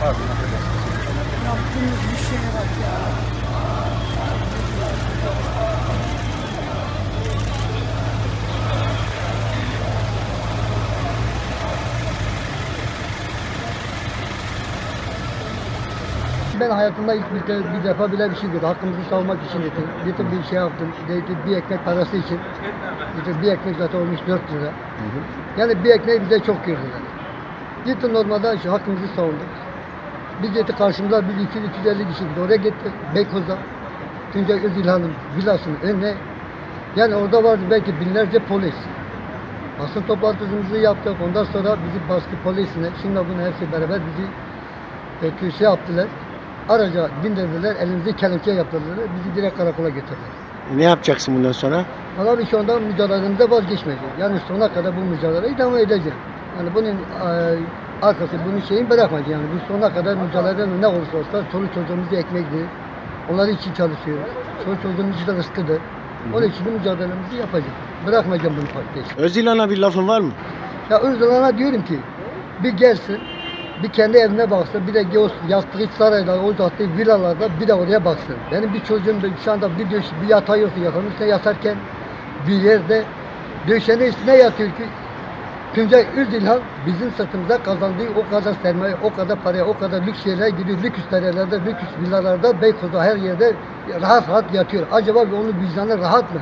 Yaptığınız bir şeye bak ya. Ben hayatımda ilk bir, bir defa bile bir şey gördüm. Hakkımızı savunmak için getir. Getir bir şey yaptım. Getir bir ekmek parası için. Getir bir ekmek zaten olmuş 4 lira. Yani bir ekmeği bize çok gördüler. Gitti normalde işte hakkımızı savunduk. Bir gitti karşımıza bir 200 250 kişi gitti. Oraya gitti Beykoz'da. Tuncay Özilhan'ın villasının önüne. Yani orada vardı belki binlerce polis. Basın toplantımızı yaptık. Ondan sonra bizi baskı polisine, şimdi bunu hepsi beraber bizi e, şey yaptılar. Araca bindirdiler, elimizi kelepçe yaptırdılar. Bizi direkt karakola getirdiler. Ne yapacaksın bundan sonra? Valla biz şu anda mücadelemize vazgeçmeyeceğiz. Yani sonuna kadar bu mücadeleyi devam edeceğiz. Yani bunun e, arkası, bunun şeyini bırakmayacağız. Yani biz sonuna kadar mücadele ne olursa olsun çoluk çocuğumuz ekmekli. Onlar için çalışıyoruz. Çoluk çocuğumuz için de rızkıdır. Onun için de mücadelemizi yapacağız. Bırakmayacağım bunu kardeş. Özilhan'a bir lafın var mı? Ya Özdalan'a diyorum ki bir gelsin, bir kendi evine baksın, bir de o yattığı saraylar, o yattığı villalarda bir de oraya baksın. Benim bir çocuğum da şu anda bir, döş, bir yatağı yok, yatağın üstüne yatarken bir yerde döşenin üstüne yatıyor ki Tuncay Özilhan bizim sırtımıza kazandığı o kadar sermaye, o kadar paraya, o kadar lüks yerlere gidiyor. Lüks dairelerde, lüks villalarda, Beykoz'da her yerde rahat rahat yatıyor. Acaba onun vicdanı rahat mı?